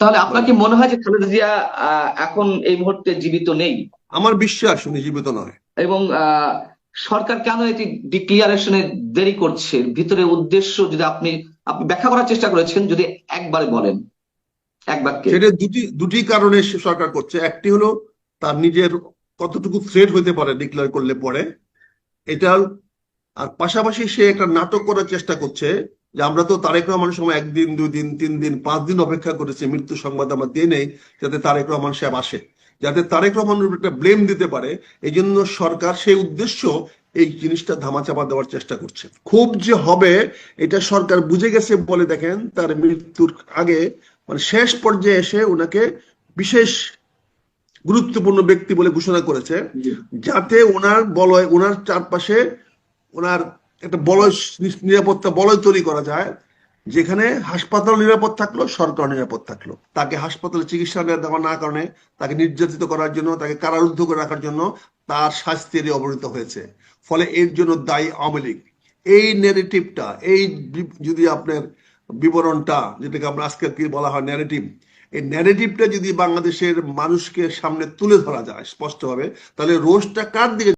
তাহলে আপনার কি মনে হয় যে খালেদা জিয়া এখন এই মুহূর্তে জীবিত নেই? আমার বিশ্বাস উনি জীবিত নয়। এবং সরকার কেন এটি ডিক্লিয়ারেশনে দেরি করছে? ভিতরে উদ্দেশ্য যদি আপনি আপনি ব্যাখ্যা করার চেষ্টা করেছেন যদি একবারে বলেন। এক বাক্যে। সেটা দুটি দুটি কারণে সে সরকার করছে। একটি হলো তার নিজের কতটুকু থ্রেট হতে পারে ডিক্লেয়ার করলে পরে। এটা আর পাশাপাশি সে একটা নাটক করার চেষ্টা করছে। যে আমরা তো তারেক রহমানের সময় একদিন দুই দিন তিন দিন পাঁচ দিন অপেক্ষা করেছি মৃত্যু সংবাদ আমরা দিয়ে নেই যাতে তারেক রহমান সাহেব আসে। যাতে তারেক রহমানের উপর একটা ব্লেম দিতে পারে এই জন্য সরকার সেই উদ্দেশ্য এই জিনিসটা ধামাচাপা দেওয়ার চেষ্টা করছে। খুব যে হবে এটা সরকার বুঝে গেছে বলে দেখেন তার মৃত্যুর আগে মানে শেষ পর্যায়ে এসে ওনাকে বিশেষ গুরুত্বপূর্ণ ব্যক্তি বলে ঘোষণা করেছে যাতে ওনার বলয় ওনার চারপাশে ওনার একটা বলয় নিরাপত্তা বলয় তৈরি করা যায়, যেখানে হাসপাতাল নিরাপদ থাকল সরকার নিরাপদ থাকল। তাকে হাসপাতালে চিকিৎসা দেওয়া না কারণে, তাকে নির্যাতিত করার জন্য, তাকে কারারুদ্ধ করে রাখার জন্য তার শাস্তির অবনীত হয়েছে। ফলে এর জন্য দায়ী আওয়ামী লীগ। এই নেগেটিভটা এই যদি আপনার বিবরণটা, যেটাকে আমরা আজকে কি বলা হয় ন্যারেটিভ এই ন্যারেটিভটা যদি বাংলাদেশের মানুষকে সামনে তুলে ধরা যায় স্পষ্টভাবে, তাহলে রোষটা কার দিকে